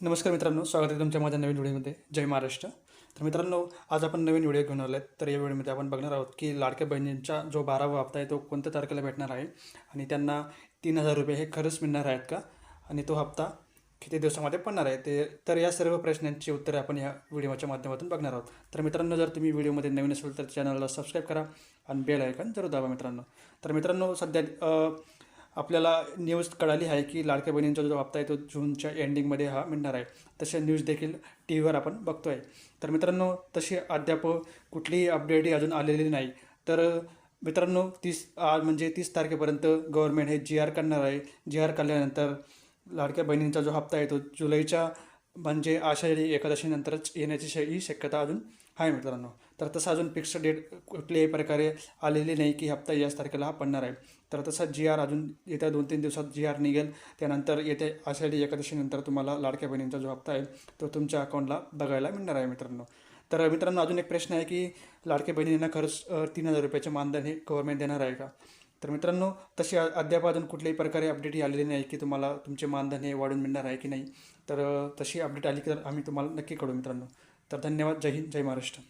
नमस्कार मित्रांनो स्वागत आहे तुमच्या माझ्या नवीन व्हिडिओमध्ये. जय महाराष्ट्र. तर मित्रांनो आज आपण नवीन व्हिडिओ घेऊन आलो तर या व्हिडिओमध्ये आपण बघणार आहोत की लाडक्या बहिणींचा जो बारावा हप्ता आहे तो कोणत्या तारखेला भेटणार आहे? आणि त्यांना तीन हजार रुपये हे खरंच मिळणार आहेत का? आणि तो हप्ता किती दिवसामध्ये पडणार आहे? ते तर या सर्व प्रश्नांची उत्तरे आपण या व्हिडिओच्या माध्यमातून बघणार आहोत. तर मित्रांनो जर तुम्ही व्हिडिओमध्ये नवीन असेल तर चॅनलला सबस्क्राईब करा आणि बेल ऐकन जरूर दाबा मित्रांनो. तर मित्रांनो सध्या आपल्याला न्यूज कळाली आहे की लाडक्या बहिणींचा जो हप्ता आहे तो जूनच्या एंडिंगमध्ये हा मिळणार आहे. तसे न्यूज देखील टी व्हीवर आपण बघतो आहे तर मित्रांनो तशी अद्याप कुठलीही अपडेटही अजून आलेली नाही. तर मित्रांनो तीस आज म्हणजे तीस तारखेपर्यंत गव्हर्मेंट हे जी आर काढणार आहे. जी आर काढल्यानंतर लाडक्या बहिणींचा जो हप्ता आहे तो जुलैच्या म्हणजे आषाढी एकादशीनंतरच येण्याची श ही शक्यता अजून आहे मित्रांनो. तर तसं अजून फिक्स डेट कुठल्याही प्रकारे आलेली नाही की हप्ता याच तारखेला हा पडणार आहे. तर तसा जी आर अजून येत्या दोन तीन दिवसात जी आर निघेल. त्यानंतर येत्या आषाढी एकादशीनंतर तुम्हाला लाडक्या बहिणींचा जो हप्ता आहे तो तुमच्या अकाउंटला बघायला मिळणार आहे मित्रांनो. तर मित्रांनो अजून एक प्रश्न आहे की लाडक्या बहिणींना खरंच तीन हजार रुपयाचे मानधन हे गव्हर्नमेंट देणार आहे का? तर मित्रांनो तशी अद्याप अजून कुठल्याही प्रकारे अपडेट आलेली नाही की तुम्हाला तुमचे मानधन हे वाढून मिळणार आहे की नाही. तर तशी अपडेट आली तर आम्ही तुम्हाला नक्की कळू मित्रांनो. तर धन्यवाद. जय हिंद जय महाराष्ट्र.